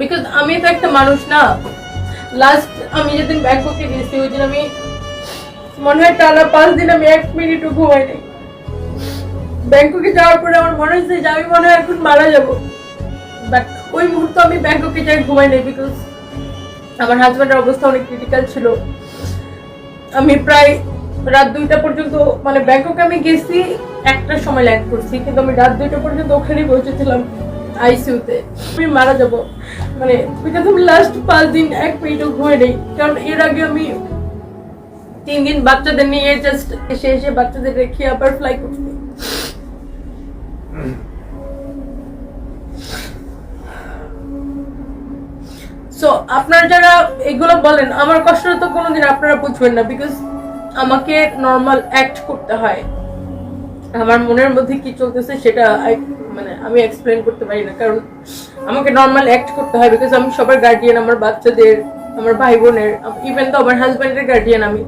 Because আমি তো একটা মানুষ না। লাস্ট আমি যেদিন ব্যাংককে গেছি ওই দিন আমি মনে হয় টানা পাঁচ দিন আমি এক মিনিটও ঘুমাই নাই ব্যাংককে যাওয়ার পরে আমার মনে হচ্ছে যে আমি মনে হয় এখন মারা বাট ওই মুহূর্তে আমি ব্যাংককে যাই ঘুমাই নাই বিকজ আমার হাজব্যান্ডের অবস্থা অনেক ক্রিটিক্যাল ছিল। আমি প্রায় রাত দুইটা পর্যন্ত মানে ব্যাংককে আমি গেছি একটার সময় ল্যান্ড করছি, কিন্তু আমি রাত দুইটা পর্যন্ত ওখানেই বসেছিলাম আইসিইউতে আমি মারা যাব। মানে বিকজ আমি লাস্ট পাঁচ দিন এক মিনিটও নেই। কারণ এর আগে আমি তিন দিন বাচ্চাদের নিয়ে জাস্ট এসে এসে বাচ্চাদের রেখে আবার ফ্লাই করছি। সো আপনারা যারা এগুলো বলেন, আমার কষ্টটা তো কোনোদিন আপনারা বুঝবেন না বিকজ আমাকে নর্মাল অ্যাক্ট করতে হয়। আমার মনের মধ্যে কি চলতেছে সেটা মানে আমি এক্সপ্লেন করতে পারি না। কারণ আমাকে নর্মাল অ্যাক্ট করতে হয় বিকজ আমি সবার গার্ডিয়ান আমার বাচ্চাদের, আমার ভাই বোনের ইভেন তো আমার হাজব্যান্ডের গার্ডিয়ান আমি।